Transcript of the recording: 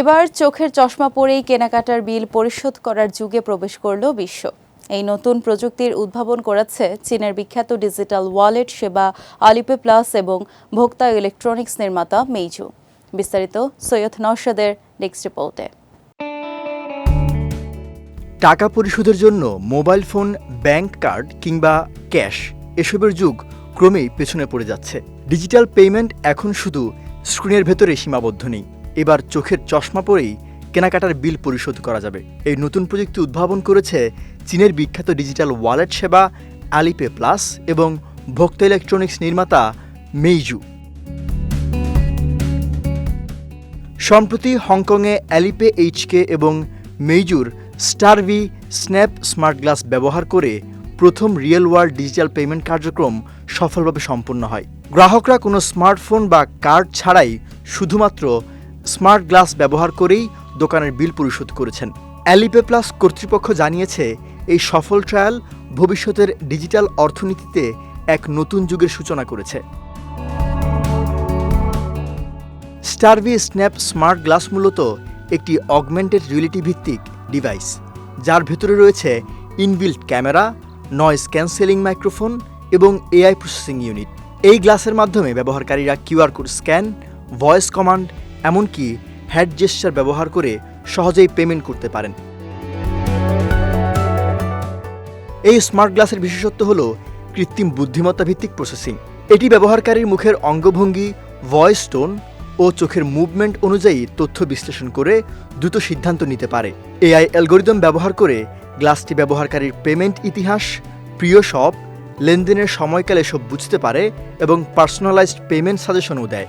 এবার চোখের চশমা পরেই কেনাকাটার বিল পরিশোধ করার যুগে প্রবেশ করল বিশ্ব। এই নতুন প্রযুক্তির উদ্ভাবন করেছে চীনের বিখ্যাত ডিজিটাল ওয়ালেট সেবা আলিপে প্লাস এবং ভোক্তা ইলেকট্রনিক্স নির্মাতা মেইজু। বিস্তারিত সৈয়দ নওশাদের নেক্সট রিপোর্টে। টাকা পরিশোধের জন্য মোবাইল ফোন, ব্যাংক কার্ড কিংবা ক্যাশ এসবের যুগ ক্রমেই পেছনে পড়ে যাচ্ছে। ডিজিটাল পেমেন্ট এখন শুধু স্ক্রিনের ভেতরে সীমাবদ্ধ নেই। এবার চোখের চশমা পরেই কেনাকাটার বিল পরিশোধ করা যাবে। এই নতুন প্রযুক্তি উদ্ভাবন করেছে চীনের বিখ্যাত ডিজিটাল ওয়ালেট সেবা আলিপে প্লাস এবং ভোক্তা ইলেকট্রনিক্স নির্মাতা মেইজু সম্প্রতি হংকংয়ে অ্যালিপে এইচকে এবং মেইজুর স্টারভি স্ন্যাপ স্মার্ট গ্লাস ব্যবহার করে প্রথম রিয়েল ওয়ার্ল্ড ডিজিটাল পেমেন্ট কার্যক্রম সফলভাবে সম্পন্ন হয়। গ্রাহকরা কোনো স্মার্টফোন বা কার্ড ছাড়াই শুধুমাত্র স্মার্ট গ্লাস ব্যবহার করেই দোকানের বিল পরিশোধ করেছেন। অ্যালিপে প্লাস কর্তৃপক্ষ জানিয়েছে, এই সফল ট্রায়াল ভবিষ্যতের ডিজিটাল অর্থনীতিতে এক নতুন যুগের সূচনা করেছে। স্টারভি স্ন্যাপ স্মার্ট গ্লাস মূলত একটি অগমেন্টেড রিয়েলিটি ভিত্তিক ডিভাইস, যার ভেতরে রয়েছে inbuilt camera, noise cancelling microphone এবং এআই প্রসেসিং ইউনিট। এই গ্লাসের মাধ্যমে ব্যবহারকারীরা QR code scan, voice command এমনকি হ্যাড জেস্টার ব্যবহার করে সহজেই পেমেন্ট করতে পারেন। এই স্মার্ট গ্লাসের বিশেষত্ব হল কৃত্রিম বুদ্ধিমত্তা ভিত্তিক প্রসেসিং এটি ব্যবহারকারীর মুখের অঙ্গভঙ্গি ভয়েস টোন ও চোখের মুভমেন্ট অনুযায়ী তথ্য বিশ্লেষণ করে দ্রুত সিদ্ধান্ত নিতে পারে। এআই অ্যালগোরিদম ব্যবহার করে গ্লাসটি ব্যবহারকারীর পেমেন্ট ইতিহাস, প্রিয় শপ, লেনদেনের সময়কালে সব বুঝতে পারে এবং পার্সোনালাইজড পেমেন্ট সাজেশনও দেয়।